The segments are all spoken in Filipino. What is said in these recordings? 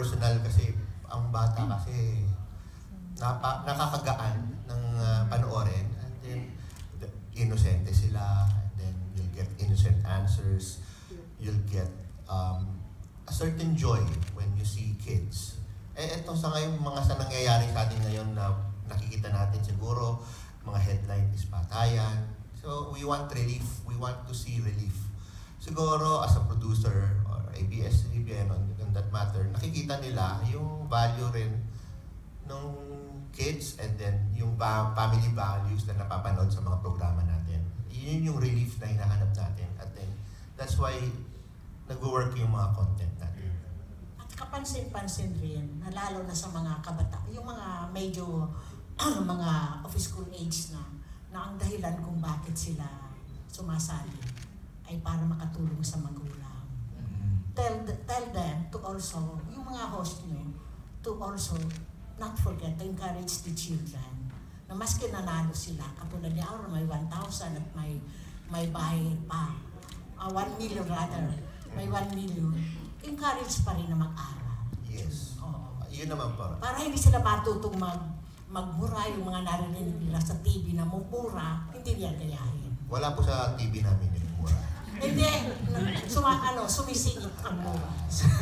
personal kasi ang bata kasi napa, nakakagaan ng uh, panoorin. And then the, innocente sila. And then you'll get innocent answers. You'll get um, a certain joy when you see kids. Eh eto sa ngayon mga sa nangyayari sa atin ngayon na nakikita natin siguro mga headline is patayan. So we want relief. We want to see relief. Siguro as a producer ABS-CBN on, on that matter nakikita nila yung value rin ng kids and then yung family values na napapanood sa mga programa natin. Yun yung relief na hinahanap natin. At then, that's why nag-work yung mga content natin. At kapansin-pansin rin, na lalo na sa mga kabata, yung mga medyo mga office school age na, na ang dahilan kung bakit sila sumasali ay para makatulong sa magulang. Also, yung mga host nyo, to also not forget to encourage the children na maski nanalo sila, katulad ni Aura may 1,000 at may may bahay pa, uh, 1 million rather, may 1 million, encourage pa rin na mag-aral. Yes. Oo. Yun naman po. Para hindi sila matutong mag, magmura yung mga narinig nila sa TV na mumura, hindi niya gayahin. Wala po sa TV namin yung mura. Hindi, suma, ano, sumisingit ang mura.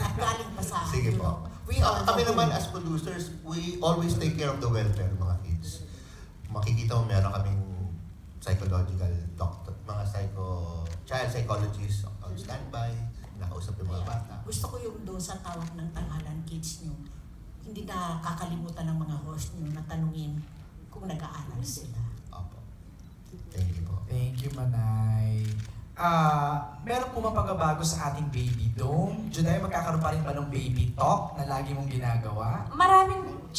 At galing pa sa, Sige po. we all Kami know. naman as producers, we always take care of the welfare ng mga kids. Makikita mo meron kaming psychological doctor, mga psycho, child psychologists on standby, nakausap yung mga bata. Gusto ko yung doon sa tawag ng tanghalan kids nyo, hindi na kakalimutan ng mga host nyo na tanungin kung nag-aaral sila. Opo. Thank you po. Thank you, Manay. Ah, meron po mapagabago sa ating baby dome. Juday, magkakaroon pa rin ba ng baby talk na lagi mong ginagawa? Maraming